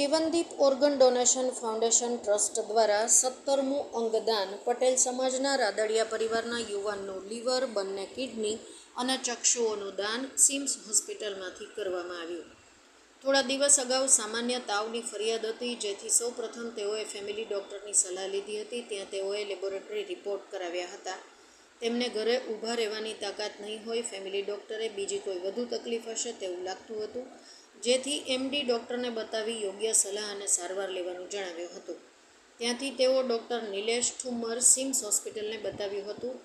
Jivandeep organ donation foundation trust દ્વારા સત્તરમું અંગદાન પટેલ સમાજના રાદડિયા પરિવારના યુવાનનું લીવર, બંને કિડની અને ચક્ષુઓનું દાન સિમ્સ હોસ્પિટલમાંથી કરવામાં આવ્યું. થોડા દિવસ અગાઉ સામાન્ય તાવની ફરિયાદ હતી, જેથી સૌ પ્રથમ તેઓએ ફેમિલી ડૉક્ટરની સલાહ લીધી હતી. ત્યાં તેઓએ લેબોરેટરી રિપોર્ટ કરાવ્યા હતા. તેમને ઘરે ઊભા રહેવાની તાકાત નહીં હોય, ફેમિલી ડૉક્ટરે બીજી કોઈ વધુ તકલીફ હશે તેવું લાગતું હતું. જેથી એમડી ડૉક્ટરને બતાવી યોગ્ય સલાહ અને સારવાર લેવાનું જણાવ્યું હતું. ત્યાંથી તેઓ ડૉક્ટર નિલેશ ઠુમ્મર સિમ્સ હોસ્પિટલને બતાવ્યું હતું.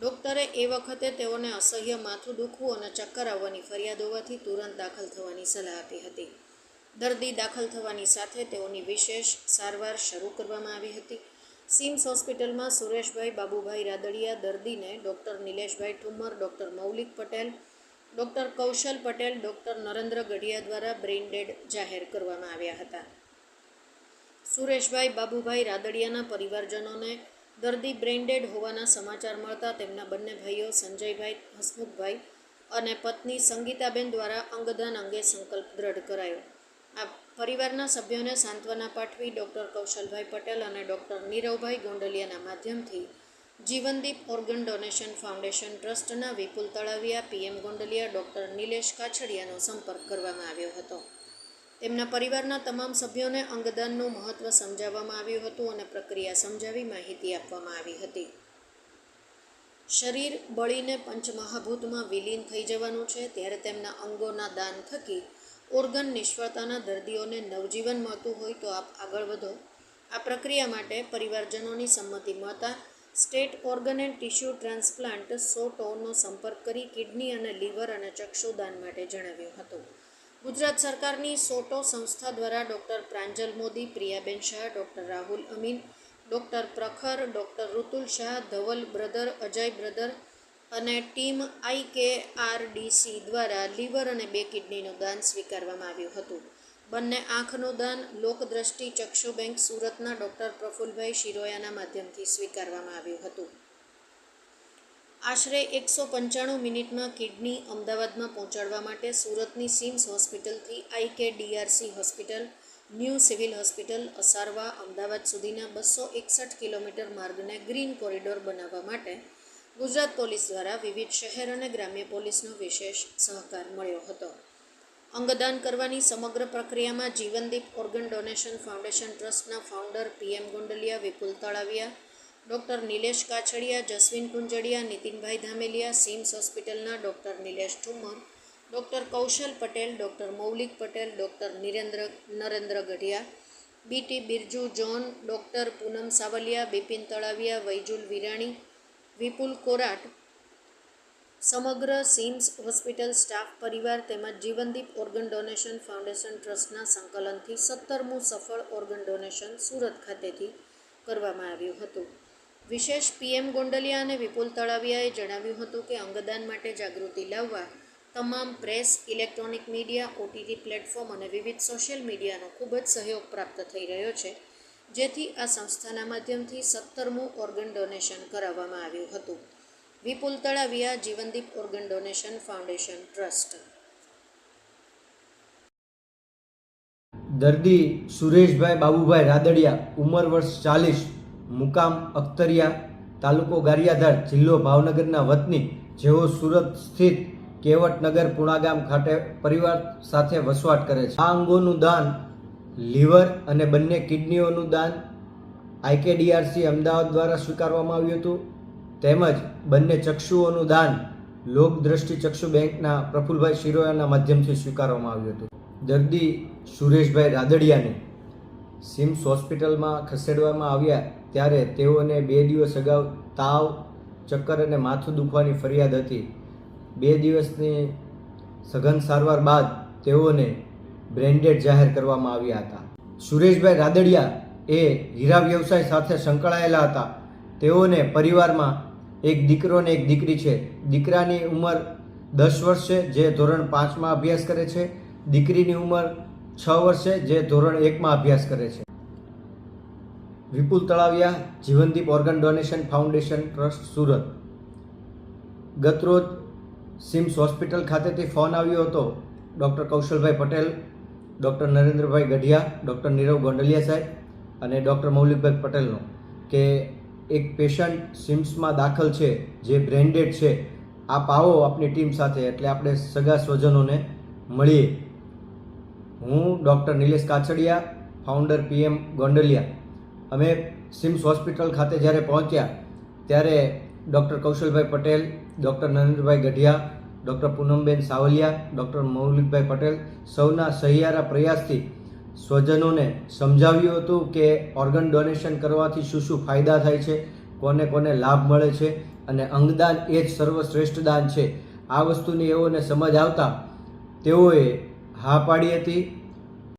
ડૉક્ટરે એ વખતે તેઓને અસહ્ય માથું દુખવું અને ચક્કર આવવાની ફરિયાદ હોવાથી તુરંત દાખલ થવાની સલાહ આપી હતી. દર્દી દાખલ થવાની સાથે તેઓની વિશેષ સારવાર શરૂ કરવામાં આવી હતી. સિમ્સ હોસ્પિટલમાં સુરેશભાઈ બાબુભાઈ રાદડિયા દર્દીને ડૉક્ટર નિલેશભાઈ Thummar, doctor Maulik Patel doctor Kaushal Patel, doctor Narendra Gadhiya દ્વારા બ્રેઇન ડેડ જાહેર કરવામાં આવ્યા હતા. સુરેશભાઈ બાબુભાઈ રાદડિયાના પરિવારજનોને દર્દી બ્રેન્ડેડ હોવાના સમાચાર મળતા તેમના બંને ભાઈઓ સંજયભાઈ હસમુખભાઈ અને પત્ની સંગીતાબેન દ્વારા અંગદાન અંગે સંકલ્પ દ્રઢ કરાયો. આ પરિવારના સભ્યોને સાંત્વના પાઠવી ડૉક્ટર કૌશલભાઈ પટેલ અને ડૉક્ટર નીરવભાઈ ગોંડલિયાના માધ્યમથી જીવનદીપ ઓર્ગન ડોનેશન ફાઉન્ડેશન ટ્રસ્ટના વિપુલ તળાવિયા પીએમ ગોંડલિયા ડૉક્ટર નિલેશ કાછડિયાનો સંપર્ક કરવામાં આવ્યો હતો. તેમના પરિવારના તમામ સભ્યોને અંગદાનનું મહત્ત્વ સમજાવવામાં આવ્યું હતું અને પ્રક્રિયા સમજાવી માહિતી આપવામાં આવી હતી. શરીર બળીને પંચમહાભૂતમાં વિલીન થઈ જવાનું છે ત્યારે તેમના અંગોના દાન થકી ઓર્ગન નિષ્ફળતાના દર્દીઓને નવજીવન મળતું હોય તો આપ આગળ વધો. આ પ્રક્રિયા માટે પરિવારજનોની સંમતિ મળતા state organ and tissue transplant સોટોનો સંપર્ક કરી કિડની અને લીવર અને ચક્ષુદાન માટે જણાવ્યું હતું. ગુજરાત સરકારની સોટો સંસ્થા દ્વારા doctor Pranjal Modi, Priyaben Shah, doctor Rahul Amin, doctor Prakhar, doctor Rutul Shah, Dhaval brother, Ajay brother અને team I K R DC દ્વારા લીવર અને બે કિડનીનું દાન સ્વીકારવામાં આવ્યું હતું. બંને આંખનું દાન લોકદ્રષ્ટિ ચક્ષુ બેંક સુરતના ડૉક્ટર પ્રફુલભાઈ શિરોયાના માધ્યમથી સ્વીકારવામાં આવ્યું હતું. આશરે એકસો પંચાણું મિનિટમાં કિડની અમદાવાદમાં પહોંચાડવા માટે સુરતની seems હોસ્પિટલથી IK DRC hospital, new civil hospital, Asarwa, Ahmedabad સુધીના બસો એકસઠ કિલોમીટર માર્ગને ગ્રીન કોરિડોર બનાવવા માટે ગુજરાત પોલીસ દ્વારા વિવિધ શહેર અને ગ્રામ્ય પોલીસનો વિશેષ સહકાર મળ્યો હતો. અંગદાન કરવાની સમગ્ર પ્રક્રિયામાં જીવનદીપ ઓર્ગન ડોનેશન ફાઉન્ડેશન ટ્રસ્ટના founder PM Gundaliya, Vipul Talaviya, doctor Nilesh Kachhadiya, Jaswin Kunjadiya, Nitinbhai Dhameliya, CIMS હોસ્પિટલના doctor Nilesh Thumar, doctor Kaushal Patel, doctor Maulik Patel, doctor Nirendra, Narendra Gadhiya, BT Birju John, doctor Poonam Savaliya, Bipin Talaviya, Vaijul Virani, Vipul Korat સમગ્ર seems hospital staff પરિવાર તેમજ જીવનદીપ organ donation foundation ટ્રસ્ટના સંકલનથી સત્તરમું સફળ organ donation Surat ખાતેથી કરવામાં આવ્યું હતું. વિશેષ પીએમ ગોંડલિયા અને વિપુલ તળાવિયાએ જણાવ્યું હતું કે અંગદાન માટે જાગૃતિ લાવવા, તમામ press, electronic media, OTT platform અને વિવિધ સોશિયલ મીડિયાનો ખૂબ જ સહયોગ પ્રાપ્ત થઈ રહ્યો છે, જેથી આ સંસ્થાના માધ્યમથી સત્તરમું ઓર્ગન ડોનેશન કરાવવામાં આવ્યું હતું. Vipul Talaviya Jivandeep organ donation foundation trust. દર્દી સુરેશભાઈ બાબુભાઈ રાદડિયા, ઉંમર વર્ષ ચાલીસ, મુકામ અખ્તરિયા, તાલુકો ગારિયાધાર, જિલ્લો ભાવનગરના વતની, જેઓ સુરત સ્થિત કેવટનગર પુણાગામ ખાતે પરિવાર સાથે વસવાટ કરે છે. આ અંગોનું દાન લીવર અને બંને કિડનીઓનું દાન આઈકેડીઆરસી અમદાવાદ દ્વારા સ્વીકારવામાં આવ્યું હતું. તેમજ બંને ચક્ષુઓનું દાન લોકદ્રષ્ટિ ચક્ષુ બેંકના પ્રફુલભાઈ શિરોયાના માધ્યમથી સ્વીકારવામાં આવ્યું હતું. દર્દી સુરેશભાઈ રાદડિયાને સિમ્સ હોસ્પિટલમાં ખસેડવામાં આવ્યા ત્યારે તેઓને બે દિવસ અગાઉ તાવ, ચક્કર અને માથું દુખવાની ફરિયાદ હતી. બે દિવસની સઘન સારવાર બાદ તેઓને બ્રેન્ડેડ જાહેર કરવામાં આવ્યા હતા. સુરેશભાઈ રાદડિયા એ હીરા વ્યવસાય સાથે સંકળાયેલા હતા. તેઓને પરિવારમાં એક દીકરો અને એક દીકરી છે. દીકરાની ઉંમર દસ વર્ષ છે, જે ધોરણ પાંચમાં અભ્યાસ કરે છે. દીકરીની ઉંમર છ વર્ષ છે, જે ધોરણ એકમાં અભ્યાસ કરે છે. Vipul Talaviya, Jivandeep organ donation foundation trust, Surat. ગતરોજ સિમ્સ હોસ્પિટલ ખાતેથી ફોન આવ્યો હતો. Doctor Kaushalbhai Patel, doctor Narendrabhai Gadhiya, doctor Nirav Gondaliya સાહેબ અને ડૉક્ટર મૌલિકભાઈ પટેલનો કે એક પેશન્ટ સિમ્સમાં દાખલ છે, જે બ્રેન્ડેડ છે. આપ આવો આપની ટીમ સાથે, એટલે આપણે સગા સ્વજનોને મળીએ. હું doctor Nilesh Kachhadiya founder PM Gondaliya. અમે સિમ્સ હોસ્પિટલ ખાતે જ્યારે પહોંચ્યા, ત્યારે doctor Kaushalbhai Patel doctor Narendrabhai Gadhiya doctor Poonamben Savaliya doctor Maulikbhai Patel સૌના સહિયારા પ્રયાસથી સ્વજનોને સમજાવ્યું હતું કે ઓર્ગન ડોનેશન કરવાથી શું શું ફાયદા થાય છે, કોને કોને લાભ મળે છે અને અંગદાન એ જ સર્વશ્રેષ્ઠ દાન છે. આ વસ્તુની એઓને સમજ આવતા તેઓએ હા પાડી હતી.